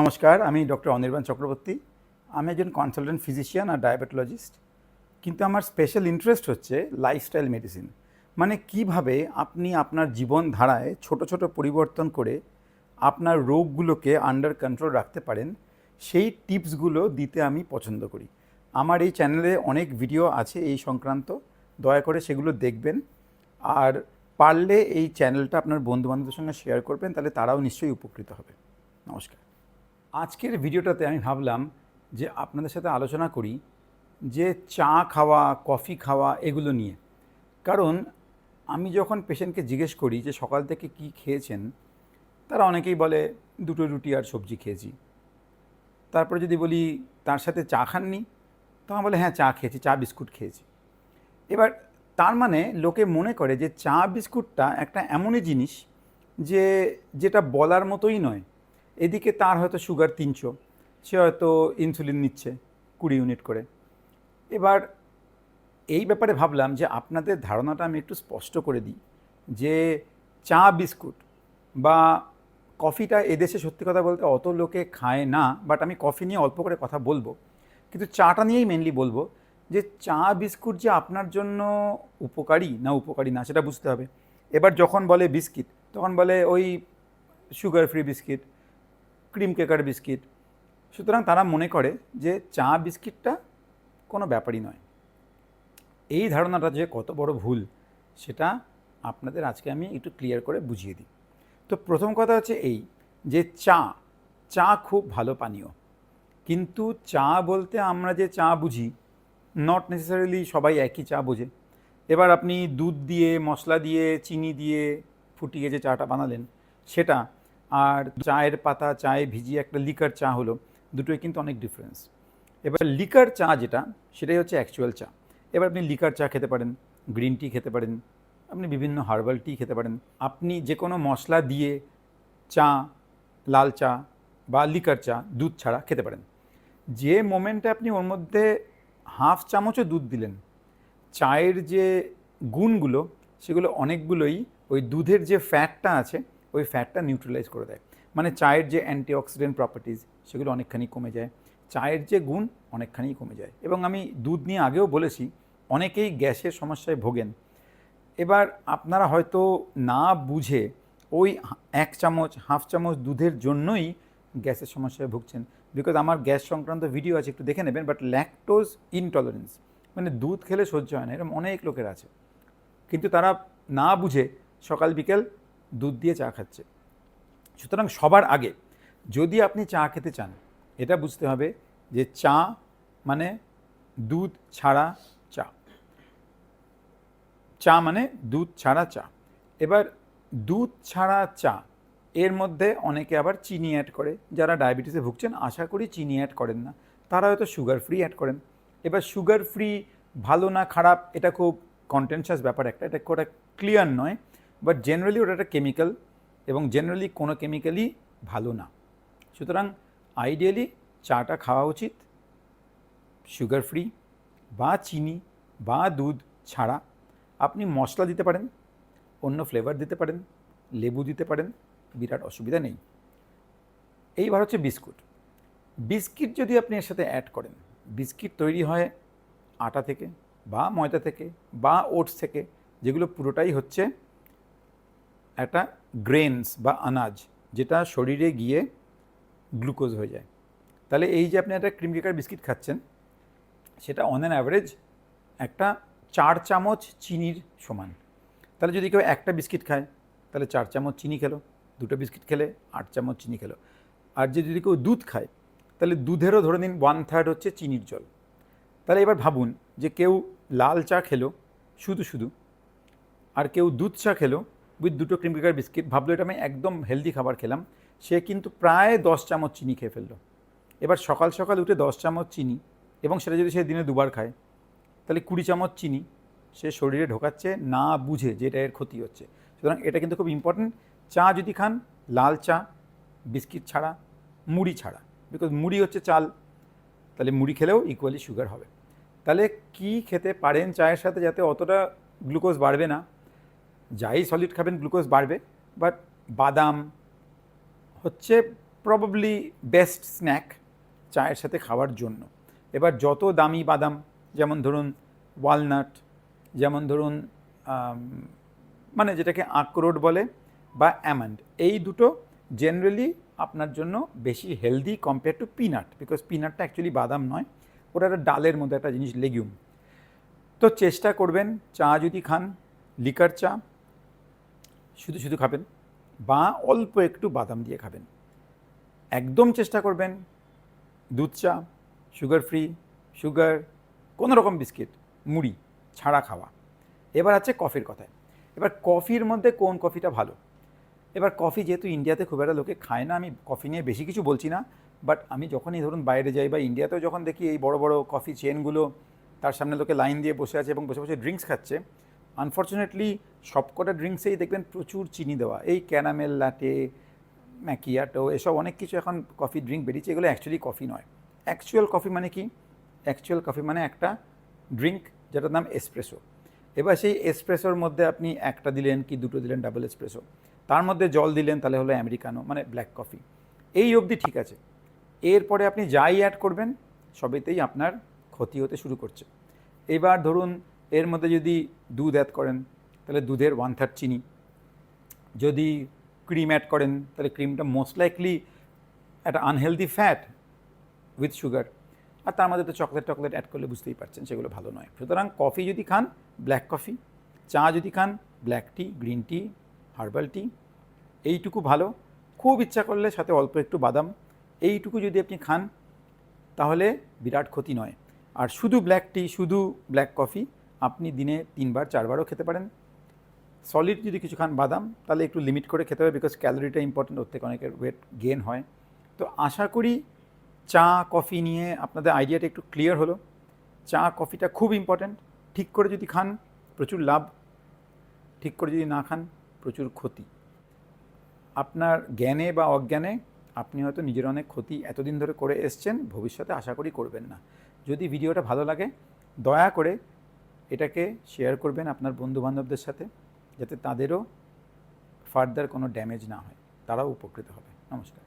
নমস্কার, আমি ডক্টর অনির্বাণ চক্রবর্তী। আমি একজন কনসালটেন্ট ফিজিশিয়ান আর ডায়াবেটোলজিস্ট কিন্তু আমার স্পেশাল ইন্টারেস্ট হচ্ছে লাইফস্টাইল মেডিসিন মানে কীভাবে আপনি আপনার জীবনধারায় ছোট ছোট পরিবর্তন করে আপনার রোগগুলোকে আন্ডার কন্ট্রোল রাখতে পারেন, সেই টিপসগুলো দিতে আমি পছন্দ করি। আমার এই চ্যানেলে অনেক ভিডিও আছে এই সংক্রান্ত, দয়া করে সেগুলো দেখবেন। আর পারলে এই চ্যানেলটা আপনার বন্ধুবান্ধবদের সঙ্গে শেয়ার করবেন, তাহলে তারাও নিশ্চয়ই উপকৃত হবে। নমস্কার। আজকের ভিডিওটাতে আমি ভাবলাম যে আপনাদের সাথে আলোচনা করি যে চা খাওয়া, কফি খাওয়া এগুলো নিয়ে। কারণ আমি যখন পেশেন্টকে জিজ্ঞেস করি যে সকাল থেকে কি খেয়েছেন, তারা অনেকেই বলে দুটো রুটি আর সবজি খেয়েছি। তারপরে যদি বলি তার সাথে চা খাননি, তখন বলে হ্যাঁ চা খেয়েছি, চা বিস্কুট খেয়েছি। এবার তার মানে লোকে মনে করে যে চা বিস্কুটটা একটা এমনই জিনিস যে যেটা বলার মতোই নয়। এদিকে তার হয়তো সুগার তিনশো, সে হয়তো ইনসুলিন নিচ্ছে কুড়ি ইউনিট করে। এবার এই ব্যাপারে ভাবলাম যে আপনাদের ধারণাটা আমি একটু স্পষ্ট করে দিই যে চা বিস্কুট বা কফিটা এদেশে সত্যি কথা বলতে অত লোকে খায় না বাট আমি কফি নিয়ে অল্প করে কথা বলব। কিন্তু চাটা নিয়েই মেনলি বলব যে চা বিস্কুট যে আপনার জন্য উপকারী না উপকারী না সেটা বুঝতে হবে। এবার যখন বলে বিস্কিট, তখন বলে ওই sugar free biscuit cream cracker biscuit. সুতরাং তারা মনে করে যে চা বিস্কিটটা কোনো ব্যাপারই নয়। এই ধারণাটা যে কত বড় ভুল, সেটা আপনাদের আজকে আমি একটু ক্লিয়ার করে বুঝিয়ে দিই। তো প্রথম কথা হচ্ছে এই যে চা চা খুব ভালো পানীয়। কিন্তু চা বলতে আমরা যে চা বুঝি নট নেসেসারিলি সবাই একই চা বোঝে। এবার আপনি দুধ দিয়ে, মশলা দিয়ে, চিনি দিয়ে ফুটিয়ে যে চাটা বানালেন, সেটা আর চায়ের পাতা, চায়ে ভিজিয়ে একটা লিকার চা হলো, দুটোই কিন্তু অনেক ডিফারেন্স এবার লিকার চা যেটা, সেটাই হচ্ছে অ্যাকচুয়াল চা। এবার আপনি লিকার চা খেতে পারেন গ্রিন টি খেতে পারেন, আপনি বিভিন্ন হার্বাল টি খেতে পারেন। আপনি যে কোনো মশলা দিয়ে চা, লাল চা বা লিকার চা, দুধ ছাড়া খেতে পারেন। যে মোমেন্টে আপনি ওর মধ্যে হাফ চামচও দুধ দিলেন, চায়ের যে গুণগুলো, সেগুলো অনেকগুলোই ওই দুধের যে ফ্যাটটা আছে ওই ফ্যাটটা নিউট্রালাইজ করে দেয়। মানে চায়ের যে অ্যান্টিঅক্সিডেন্ট প্রপার্টিজ সেগুলো অনেকখানি কমে যায়। চায়ের যে গুণ অনেকখানি কমে যায়। এবং আমি দুধ নিয়ে আগেও বলেছি, অনেকেই গ্যাসের সমস্যায় ভোগেন। এবার আপনারা হয়তো না বুঝে ওই এক চামচ, হাফ চামচ দুধের জন্যই গ্যাসের সমস্যায় ভুগছেন। বিকজ আমার গ্যাস সংক্রান্ত ভিডিও আছে, একটু দেখে নেবেন বাট ল্যাকটোজ ইনটলারেন্স মানে দুধ খেলে সহ্য হয় না, এরকম অনেক লোকের আছে। কিন্তু তারা না বুঝে সকাল বিকেল দুধ দিয়ে চা খাচ্ছে। সুতরাং সবার আগে যদি আপনি চা খেতে চান, এটা বুঝতে হবে যে চা মানে দুধ ছাড়া চা। চা মানে দুধ ছাড়া চা। এবার দুধ ছাড়া চা, এর মধ্যে অনেকে আবার চিনি অ্যাড করে। যারা ডায়াবেটিসে ভুগছেন, আশা করি চিনি অ্যাড করেন না। তারা হয়তো সুগার ফ্রি অ্যাড করেন। এবার সুগার ফ্রি ভালো না খারাপ, এটা খুব কন্টেনশাস ব্যাপার একটা। এটা ওটা ক্লিয়ার নয়। বাট জেনারেলি ওটা একটা কেমিক্যাল এবং জেনারেলি কোনো কেমিক্যালই ভালো না। সুতরাং আইডিয়ালি চাটা খাওয়া উচিত সুগার ফ্রি বা চিনি বা দুধ ছাড়া। আপনি মশলা দিতে পারেন, অন্য ফ্লেভার দিতে পারেন, লেবু দিতে পারেন, বিরাট অসুবিধা নেই। এইবার হচ্ছে বিস্কুট। বিস্কিট যদি আপনি এর সাথে অ্যাড করেন, বিস্কিট তৈরি হয় আটা থেকে বা ময়দা থেকে বা ওটস থেকে, যেগুলো পুরোটাই হচ্ছে একটা গ্রেনস বা আনাজ যেটা শরীরে গিয়ে গ্লুকোজ হয়ে যায়। তাহলে এই যে আপনি একটা ক্রিম কেকার বিস্কিট খাচ্ছেন, সেটা অন অ্যান অ্যাভারেজ একটা চার চামচ চিনির সমান। তাহলে যদি কেউ একটা বিস্কিট খায়, তাহলে চার চামচ চিনি খেলো, দুটো বিস্কিট খেলে আট চামচ চিনি খেলো। আর যে যদি কেউ দুধ খায়, তাহলে দুধেরও ধরে নিন ওয়ান থার্ড হচ্ছে চিনির জল। তাহলে এবার ভাবুন যে কেউ লাল চা খেলো, শুধু শুধু, আর কেউ দুধ চা খেলো উইথ দুটো ক্রিম কেকার বিস্কিট, ভাবলো এটা আমি একদম হেলদি খাবার খেলাম। সে কিন্তু প্রায় দশ চামচ চিনি খেয়ে ফেলল। এবার সকাল সকাল উঠে দশ চামচ চিনি এবং সেটা যদি সে দিনে দুবার খায়, তাহলে কুড়ি চামচ চিনি সে শরীরে ঢোকাচ্ছে, না বুঝে যে এটা এর ক্ষতি হচ্ছে। সুতরাং এটা কিন্তু খুব ইম্পর্ট্যান্ট চা যদি খান, লাল চা, বিস্কিট ছাড়া, মুড়ি ছাড়া। বিকজ মুড়ি হচ্ছে চাল, তাহলে মুড়ি খেলেও ইকুয়ালি সুগার হবে। তাহলে কি খেতে পারেন চায়ের সাথে যাতে অতটা গ্লুকোজ বাড়বে না? যাই সলিড খাবেন গ্লুকোজ বাড়বে বাট বাদাম হচ্ছে প্রবাবলি বেস্ট স্ন্যাক চায়ের সাথে খাওয়ার জন্য। এবার যত দামি বাদাম, যেমন ধরুন ওয়ালনাট যেমন ধরুন মানে যেটাকে আখরোট বলে বা অ্যামান্ড এই দুটো জেনারেলি আপনার জন্য বেশি healthy compare to peanut because পিনাটটা actually বাদাম নয়, ওটা একটা ডালের মধ্যে একটা জিনিস লেগিউম তো চেষ্টা করবেন, চা যদি খান লিকার চা শুধু শুধু খাবেন বা অল্প একটু বাদাম দিয়ে খাবেন। একদম চেষ্টা করবেন দুধ চা সুগার ফ্রি সুগার কোনো রকম বিস্কিট, মুড়ি ছাড়া খাওয়া। এবার আছে কফির কথায়। এবার কফির মধ্যে কোন কফিটা ভালো? এবার কফি যেহেতু ইন্ডিয়াতে খুব একটা লোকে খায় না, আমি কফি নিয়ে বেশি কিছু বলছি না বাট আমি যখনই ধরুন বাইরে যাই বা ইন্ডিয়াতেও যখন দেখি এই বড় বড় কফি চেনগুলো তার সামনে লোকে লাইন দিয়ে বসে আছে এবং বসে বসে ড্রিঙ্কস খাচ্ছে আনফর্চুনেটলি সবকটা ড্রিঙ্কসেই দেখবেন প্রচুর চিনি দেওয়া। এই ক্যারামেল লাটে ম্যাকিয়াটো এসব অনেক কিছু এখন কফি ড্রিঙ্ক বেরিয়েছে। এগুলো অ্যাকচুয়ালি কফি নয়। অ্যাকচুয়াল কফি মানে কি? অ্যাকচুয়াল কফি মানে একটা ড্রিঙ্ক যেটার নাম এসপ্রেসো এবার সেই এসপ্রেসোর মধ্যে আপনি একটা দিলেন কি দুটো দিলেন ডাবল এসপ্রেসো তার মধ্যে জল দিলেন, তাহলে হলো আমেরিকানো মানে ব্ল্যাক কফি এই অবধি ঠিক আছে। এরপরে আপনি যাই অ্যাড করবেন, সবেতেই আপনার ক্ষতি হতে শুরু করছে। এবার ধরুন এর মধ্যে যদি দুধ অ্যাড করেন, তাহলে দুধের ওয়ান থার্ড চিনি। যদি ক্রিম অ্যাড করেন, তাহলে ক্রিমটা মোস্ট লাইকলি একটা আনহেলদি ফ্যাট উইথ সুগার আর তার মধ্যে তো চকলেট টকলেট অ্যাড করলে বুঝতেই পারছেন সেগুলো ভালো নয়। সুতরাং কফি যদি খান ব্ল্যাক কফি চা যদি খান black tea green tea herbal tea এইটুকু ভালো। খুব ইচ্ছা করলে সাথে অল্প একটু বাদাম, এইটুকু যদি আপনি খান, তাহলে বিরাট ক্ষতি নয়। আর শুধু ব্ল্যাক টি শুধু ব্ল্যাক কফি আপনি দিনে তিনবার, চারবারও খেতে পারেন। সলিড যদি কিছু খান বাদাম, তাহলে একটু লিমিট করে খেতে হবে বিকজ ক্যালোরিটা ইম্পর্টেন্ট ওর থেকে অনেকের ওয়েট গেন হয়। তো আশা করি চা কফি নিয়ে আপনাদের আইডিয়াটা একটু ক্লিয়ার হলো। চা কফিটা খুব ইম্পর্ট্যান্ট ঠিক করে যদি খান, প্রচুর লাভ। ঠিক করে যদি না খান, প্রচুর ক্ষতি। আপনার জ্ঞানে বা অজ্ঞানে আপনি হয়তো নিজের অনেক ক্ষতি এতদিন ধরে করে এসছেন, ভবিষ্যতে আশা করি করবেন না। যদি ভিডিওটা ভালো লাগে, দয়া করে এটাকে শেয়ার করবেন আপনার বন্ধুবান্ধবদের সাথে, যাতে তাদেরও ফার্দার কোনো ড্যামেজ না হয়। তারাও উপকৃত হবে। নমস্কার।